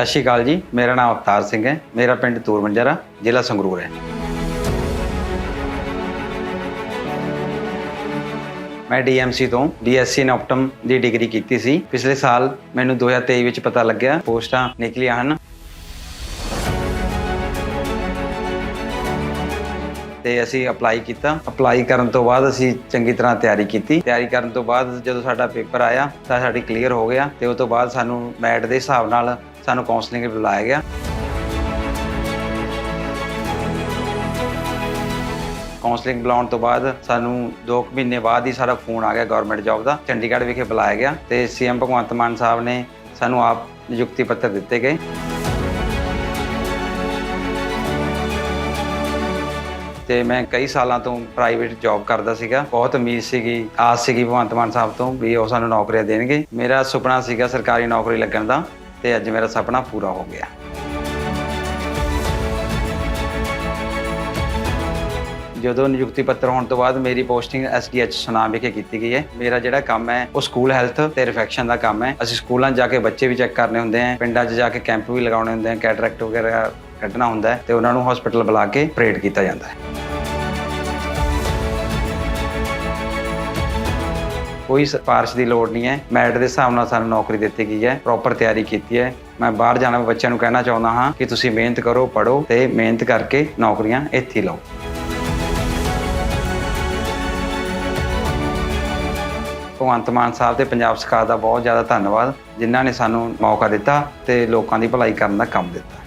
ਸਤਿ ਸ਼੍ਰੀ ਅਕਾਲ ਜੀ, ਮੇਰਾ ਨਾਮ ਅਵਤਾਰ ਸਿੰਘ ਹੈ, ਮੇਰਾ ਪਿੰਡ ਤੂਰਮੰਜਰਾ, ਜ਼ਿਲ੍ਹਾ ਸੰਗਰੂਰ ਹੈ। ਮੈਂ ਡੀਐਮਸੀ ਤੋਂ ਬੀਐਸਸੀ ਇਨ ਆਪਟਮ ਦੀ ਡਿਗਰੀ ਕੀਤੀ ਸੀ। ਪਿਛਲੇ ਸਾਲ ਮੈਨੂੰ 2023 ਵਿੱਚ ਪਤਾ ਲੱਗਿਆ, ਪੋਸਟਾਂ ਨਿਕਲੀਆਂ ਹਨ। ਤੇ ਅਸੀਂ ਅਪਲਾਈ ਕੀਤਾ। ਅਪਲਾਈ ਕਰਨ ਤੋਂ ਬਾਅਦ ਅਸੀਂ ਚੰਗੀ ਤਰ੍ਹਾਂ ਤਿਆਰੀ ਕੀਤੀ। ਤਿਆਰੀ ਕਰਨ ਤੋਂ ਬਾਅਦ ਜਦੋਂ ਸਾਡਾ ਪੇਪਰ ਆਇਆ, ਤਾਂ ਸਾਡੀ ਕਲੀਅਰ ਹੋ ਗਿਆ ਤੇ ਉਸ ਤੋਂ ਬਾਅਦ ਸਾਨੂੰ ਮੈਟ ਦੇ ਹਿਸਾਬ ਨਾਲ ਸਾਨੂੰ ਕਾਉਂਸਲਿੰਗ ਬੁਲਾਇਆ ਗਿਆ। ਕਾਉਂਸਲਿੰਗ ਬੁਲਾਉਣ ਤੋਂ ਬਾਅਦ ਸਾਨੂੰ 2 ਮਹੀਨੇ ਬਾਅਦ ਹੀ ਸਾਡਾ ਫੋਨ ਆ ਗਿਆ ਗਵਰਨਮੈਂਟ ਜੌਬ ਦਾ, ਚੰਡੀਗੜ੍ਹ ਵਿਖੇ ਬੁਲਾਇਆ ਗਿਆ ਤੇ ਸੀਐਮ ਭਗਵੰਤ ਮਾਨ ਸਾਹਿਬ ਨੇ ਸਾਨੂੰ ਆਪ ਨਿਯੁਕਤੀ ਪੱਤਰ ਦਿੱਤੇ ਗਏ। ਤੇ ਮੈਂ ਕਈ ਸਾਲਾਂ ਤੋਂ ਪ੍ਰਾਈਵੇਟ ਜੌਬ ਕਰਦਾ ਸੀਗਾ। ਬਹੁਤ ਉਮੀਦ ਸੀਗੀ, ਆਸ ਸੀਗੀ ਭਗਵੰਤ ਮਾਨ ਸਾਹਿਬ ਤੋਂ ਵੀ ਉਹ ਸਾਨੂੰ ਨੌਕਰੀਆਂ ਦੇਣਗੇ। ਮੇਰਾ ਸੁਪਨਾ ਸੀਗਾ ਸਰਕਾਰੀ ਨੌਕਰੀ ਲੱਗਣ ਦਾ ਤੇ ਅੱਜ ਮੇਰਾ ਸੁਪਨਾ ਪੂਰਾ ਹੋ ਗਿਆ। ਜਦੋਂ ਨਿਯੁਕਤੀ ਪੱਤਰ ਹੋਣ ਤੋਂ ਬਾਅਦ ਮੇਰੀ ਪੋਸਟਿੰਗ ਐਸਡੀਐਚ ਸੁਨਾਮ ਵਿਖੇ ਕੀਤੀ ਗਈ ਹੈ। ਮੇਰਾ ਜਿਹੜਾ ਕੰਮ ਹੈ, ਉਹ ਸਕੂਲ ਹੈਲਥ ਤੇ ਰਿਫੈਕਸ਼ਨ ਦਾ ਕੰਮ ਹੈ। ਅਸੀਂ ਸਕੂਲਾਂ 'ਚ ਜਾ ਕੇ ਬੱਚੇ ਵੀ ਚੈੱਕ ਕਰਨੇ ਹੁੰਦੇ ਆ ਪਿੰਡਾਂ 'ਚ ਜਾ ਕੇ ਕੈਂਪ ਵੀ ਲਗਾਉਣੇ ਹੁੰਦੇ ਆ ਕੈਟਰੈਕਟ ਵਗੈਰਾ ਕੱਢਣਾ ਹੁੰਦਾ ਹੈ ਤੇ ਉਹਨਾਂ ਨੂੰ ਹਸਪੀਟਲ ਬੁਲਾ ਕੇ ਆਪਰੇਟ ਕੀਤਾ ਜਾਂਦਾ ਹੈ। ਕੋਈ ਸਿਫਾਰਿਸ਼ ਦੀ ਲੋੜ ਨਹੀਂ ਹੈ। ਮੈਰਿਟ ਦੇ ਹਿਸਾਬ ਨਾਲ ਸਾਨੂੰ ਨੌਕਰੀ ਦਿੱਤੀ ਗਈ ਹੈ। ਪ੍ਰੋਪਰ ਤਿਆਰੀ ਕੀਤੀ ਹੈ। ਮੈਂ ਬਾਹਰ ਜਾਣ ਵਾਲੇ ਬੱਚਿਆਂ ਨੂੰ ਕਹਿਣਾ ਚਾਹੁੰਦਾ ਹਾਂ ਕਿ ਤੁਸੀਂ ਮਿਹਨਤ ਕਰੋ ਪੜੋ ਤੇ ਮਿਹਨਤ ਕਰਕੇ ਨੌਕਰੀਆਂ ਇੱਥੇ ਲਓ। ਭਗਵੰਤ ਮਾਨ ਸਾਹਿਬ ਤੇ ਪੰਜਾਬ ਸਰਕਾਰ ਦਾ ਬਹੁਤ ਜ਼ਿਆਦਾ ਧੰਨਵਾਦ, ਜਿਨ੍ਹਾਂ ਨੇ ਸਾਨੂੰ ਮੌਕਾ ਦਿੱਤਾ ਤੇ ਲੋਕਾਂ ਦੀ ਭਲਾਈ ਕਰਨ ਦਾ ਕੰਮ ਦਿੱਤਾ।